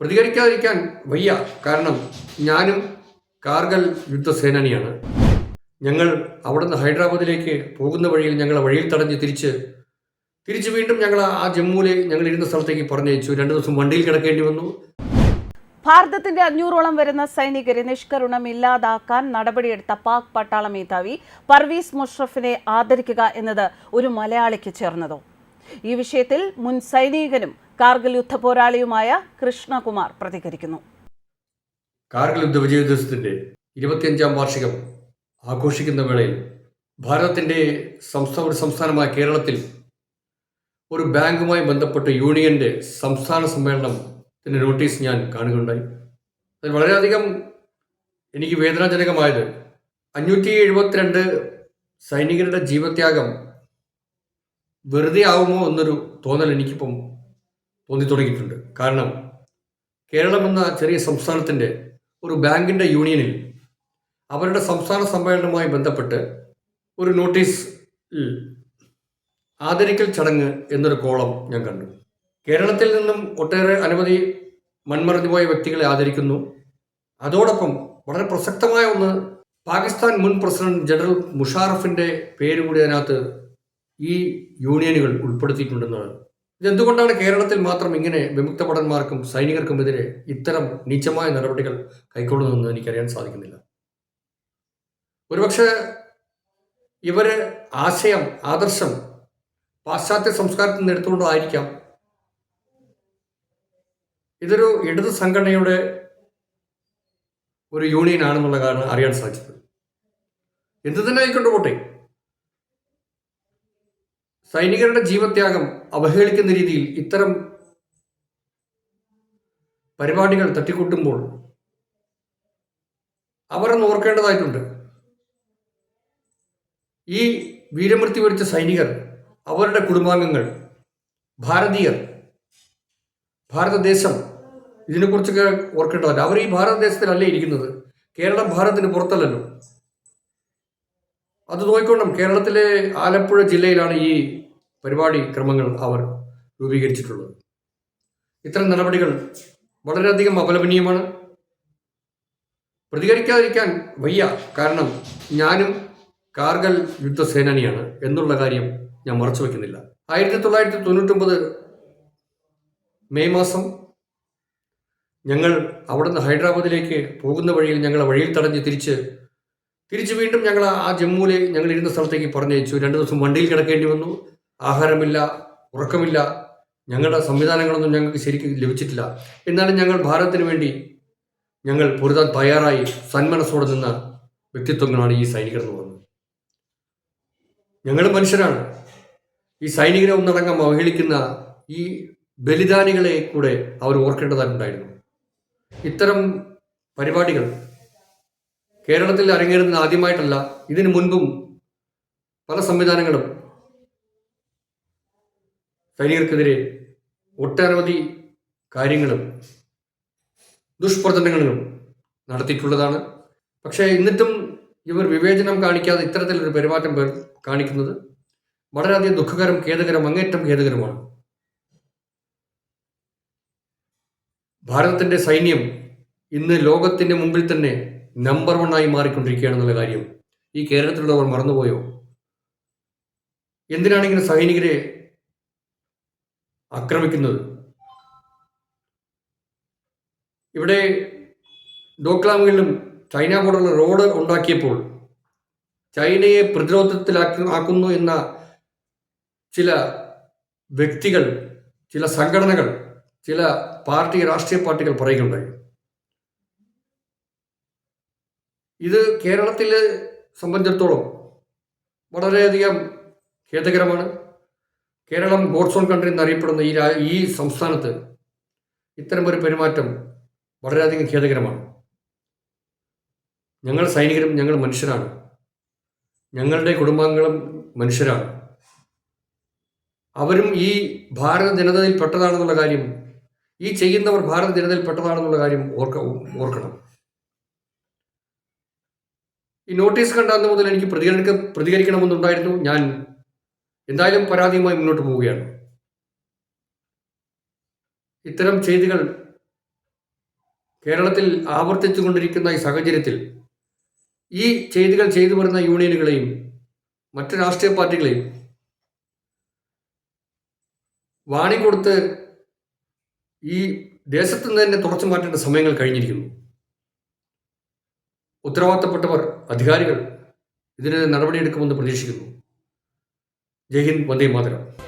പ്രതികരിക്കാതിരിക്കാൻ വയ്യ. കാരണം ഞാനും കാർഗൽ യുദ്ധസേനാനിയാണ്. ഞങ്ങൾ അവിടുന്ന് ഹൈദരാബാദിലേക്ക് പോകുന്ന വഴിയിൽ ഞങ്ങളെ വഴിയിൽ തടഞ്ഞ് തിരിച്ച് തിരിച്ച് വീണ്ടും ഞങ്ങൾ ആ ജമ്മുവിലെ ഞങ്ങൾ ഇരുന്ന സ്ഥലത്തേക്ക് പറഞ്ഞയച്ചു. രണ്ടു ദിവസം വണ്ടിയിൽ കിടക്കേണ്ടി വന്നു. ഭാരതത്തിന്റെ അഞ്ഞൂറോളം വരുന്ന സൈനികരെ നിഷ്കരുണം ഇല്ലാതാക്കാൻ നടപടിയെടുത്ത പാക് പട്ടാള മേധാവി പർവീസ് മുഷ്റഫിനെ ആദരിക്കുക എന്നത് ഒരു മലയാളിക്ക് ചേർന്നതോ? ഈ വിഷയത്തിൽ മുൻ സൈനികനും കാർഗിൽ യുദ്ധ പോരാളിയുമായ കൃഷ്ണകുമാർ പ്രതികരിക്കുന്നു. കാർഗിൽ യുദ്ധ വിജയ ദിവസത്തിന്റെ ഇരുപത്തിയഞ്ചാം വാർഷികം ആഘോഷിക്കുന്ന വേളയിൽ ഭാരതത്തിന്റെ സംസ്ഥാന സംസ്ഥാനമായ കേരളത്തിൽ ഒരു ബാങ്കുമായി ബന്ധപ്പെട്ട യൂണിയന്റെ സംസ്ഥാന സമ്മേളനത്തിന്റെ നോട്ടീസ് ഞാൻ കാണുകയുണ്ടായി. അതിൽ വളരെയധികം എനിക്ക് വേദനാജനകമായത് അഞ്ഞൂറ്റി എഴുപത്തിരണ്ട് സൈനികരുടെ ജീവത്യാഗം വെറുതെ ആവുമോ എന്നൊരു തോന്നൽ എനിക്കിപ്പം തോന്നി തുടങ്ങിയിട്ടുണ്ട്. കാരണം കേരളം എന്ന ചെറിയ സംസ്ഥാനത്തിന്റെ ഒരു ബാങ്കിന്റെ യൂണിയനിൽ അവരുടെ സംസ്ഥാന സമ്മേളനവുമായി ബന്ധപ്പെട്ട് ഒരു നോട്ടീസ് ആദരിക്കൽ ചടങ്ങ് എന്നൊരു കോളം ഞാൻ കണ്ടു. കേരളത്തിൽ നിന്നും ഒട്ടേറെ അനവധി മൺമറഞ്ഞുപോയ വ്യക്തികളെ ആദരിക്കുന്നു. അതോടൊപ്പം വളരെ പ്രസക്തമായ ഒന്ന് പാകിസ്ഥാൻ മുൻ പ്രസിഡന്റ് ജനറൽ മുഷാറഫിന്റെ പേര് കൂടി അതിനകത്ത് ഈ യൂണിയനുകൾ ഉൾപ്പെടുത്തിയിട്ടുണ്ടെന്നാണ്. ഇതെന്തുകൊണ്ടാണ് കേരളത്തിൽ മാത്രം ഇങ്ങനെ വിമുക്ത ഭടന്മാർക്കും സൈനികർക്കുമെതിരെ ഇത്തരം നീചമായ നടപടികൾ കൈക്കൊള്ളുന്നതെന്ന് എനിക്കറിയാൻ സാധിക്കുന്നില്ല. ഒരുപക്ഷെ ഇവർ ആശയം ആദർശം പാശ്ചാത്യ സംസ്കാരത്തിൽ നിന്ന് എടുത്തുകൊണ്ടായിരിക്കാം ഇതൊരു ഇടതു സംഘടനയുടെ ഒരു യൂണിയൻ ആണെന്നുള്ള കാരണം അറിയാൻ സാധിച്ചത്. എന്ത് തന്നെ ആയിക്കൊണ്ട് പോട്ടെ സൈനികരുടെ ജീവത്യാഗം അവഹേളിക്കുന്ന രീതിയിൽ ഇത്തരം പരിപാടികൾ തട്ടിക്കൂട്ടുമ്പോൾ അവരൊന്ന് ഓർക്കേണ്ടതായിട്ടുണ്ട്. ഈ വീരമൃത്യു വരിച്ച സൈനികർ അവരുടെ കുടുംബാംഗങ്ങൾ ഭാരതീയർ ഭാരതദേശം ഇതിനെക്കുറിച്ചൊക്കെ ഓർക്കേണ്ടതല്ല അവർ ഈ ഭാരതദേശത്തിലല്ലേ ഇരിക്കുന്നത്? കേരളം ഭാരതത്തിന് പുറത്തല്ലല്ലോ. അത് നോക്കിക്കൊണ്ടും കേരളത്തിലെ ആലപ്പുഴ ജില്ലയിലാണ് ഈ പരിപാടി ക്രമങ്ങൾ അവർ രൂപീകരിച്ചിട്ടുള്ളത്. ഇത്തരം നടപടികൾ വളരെയധികം അപലപനീയമാണ്. പ്രതികരിക്കാതിരിക്കാൻ വയ്യ കാരണം ഞാനും കാർഗൽ യുദ്ധസേനാനിയാണ് എന്നുള്ള കാര്യം ഞാൻ മറച്ചു വയ്ക്കുന്നില്ല. ആയിരത്തി തൊള്ളായിരത്തി തൊണ്ണൂറ്റൊമ്പത് മെയ് മാസം ഞങ്ങൾ അവിടുന്ന് ഹൈദരാബാദിലേക്ക് പോകുന്ന വഴിയിൽ ഞങ്ങളെ വഴിയിൽ തടഞ്ഞ് തിരിച്ച് തിരിച്ച് വീണ്ടും ഞങ്ങൾ ആ ജമ്മുവിലെ ഞങ്ങൾ ഇരുന്ന സ്ഥലത്തേക്ക് പറഞ്ഞയച്ചു. രണ്ട് ദിവസം വണ്ടിയിൽ കിടക്കേണ്ടി വന്നു. ആഹാരമില്ല ഉറക്കമില്ല ഞങ്ങളുടെ സംവിധാനങ്ങളൊന്നും ഞങ്ങൾക്ക് ശരിക്കും ലഭിച്ചിട്ടില്ല. എന്നാലും ഞങ്ങൾ ഭാരതത്തിന് വേണ്ടി ഞങ്ങൾ പൊരുതാൻ തയ്യാറായി സന്മനസ്സോടെ നിന്ന വ്യക്തിത്വങ്ങളാണ് ഈ സൈനികർ എന്ന് പറയുന്നത്. ഞങ്ങൾ മനുഷ്യരാണ്. ഈ സൈനികരെ ഒന്നടങ്കം അവഹേളിക്കുന്ന ഈ ബലിദാനികളെ കൂടെ അവർ ഓർക്കേണ്ടതായിട്ടുണ്ടായിരുന്നു. ഇത്തരം പരിപാടികൾ കേരളത്തിൽ അരങ്ങേറുന്നത് ആദ്യമായിട്ടല്ല ഇതിനു മുൻപും പല സംവിധാനങ്ങളും സൈനികർക്കെതിരെ ഒട്ടനവധി കാര്യങ്ങളും ദുഷ്പ്രചരണങ്ങളും നടത്തിയിട്ടുള്ളതാണ്. പക്ഷേ എന്നിട്ടും ഇവർ വിവേചനം കാണിക്കാതെ ഇത്തരത്തിലൊരു പെരുമാറ്റം കാണിക്കുന്നത് വളരെയധികം ദുഃഖകരം ഖേദകരം അങ്ങേറ്റം ഖേദകരമാണ്. ഭാരതത്തിന്റെ സൈന്യം ഇന്ന് ലോകത്തിന്റെ മുമ്പിൽ തന്നെ നമ്പർ വൺ ആയി മാറിക്കൊണ്ടിരിക്കുകയാണെന്നുള്ള കാര്യം ഈ കേരളത്തിലുള്ളവർ മറന്നുപോയോ? എന്തിനാണ് സൈനികരെ ആക്രമിക്കുന്നത്. ഇവിടെ ഡോക്ലാമുകളിലും ചൈന പോലുള്ള റോഡ് ഉണ്ടാക്കിയപ്പോൾ ചൈനയെ പ്രതിരോധത്തിലാക്കി ആക്കുന്നു എന്ന ചില വ്യക്തികൾ ചില സംഘടനകൾ ചില പാർട്ടി രാഷ്ട്രീയ പാർട്ടികൾ പറയുകയുണ്ടായി. ഇത് കേരളത്തിലെ സംബന്ധിച്ചിടത്തോളം വളരെയധികം ഖേദകരമാണ്. കേരളം ഗോഡ്സോൺ കൺട്രി എന്നറിയപ്പെടുന്ന ഈ ഈ സംസ്ഥാനത്ത് ഇത്തരമൊരു പെരുമാറ്റം വളരെയധികം ഖേദകരമാണ്. ഞങ്ങൾ സൈനികരും ഞങ്ങൾ മനുഷ്യരാണ്. ഞങ്ങളുടെ കുടുംബാംഗങ്ങളും മനുഷ്യരാണ്. അവരും ഈ ഭാരത ജനതയിൽ പെട്ടതാണെന്നുള്ള കാര്യം ഈ ചെയ്യുന്നവർ ഭാരത ജനതയിൽ പെട്ടതാണെന്നുള്ള കാര്യം ഓർക്ക ഓർക്കണം. ഈ നോട്ടീസ് കണ്ട അന്ന് മുതൽ എനിക്ക് പ്രതികരിക്ക പ്രതികരിക്കണമെന്നുണ്ടായിരുന്നു. ഞാൻ എന്തായാലും പരാതിയുമായി മുന്നോട്ട് പോവുകയാണ്. ഇത്തരം ചെയ്തികൾ കേരളത്തിൽ ആവർത്തിച്ചുകൊണ്ടിരിക്കുന്ന ഈ സാഹചര്യത്തിൽ ഈ ചെയ്തികൾ ചെയ്തു വരുന്ന യൂണിയനുകളെയും മറ്റ് രാഷ്ട്രീയ പാർട്ടികളെയും വാണി കൊടുത്ത് ഈ ദേശത്ത് നിന്ന് തന്നെ തുടച്ചു മാറ്റേണ്ട സമയങ്ങൾ കഴിഞ്ഞിരിക്കുന്നു. ഉത്തരവാദിത്തപ്പെട്ടവർ അധികാരികൾ ഇതിന് നടപടിയെടുക്കുമെന്ന് പ്രതീക്ഷിക്കുന്നു. जय हिंद वंदे मातरम।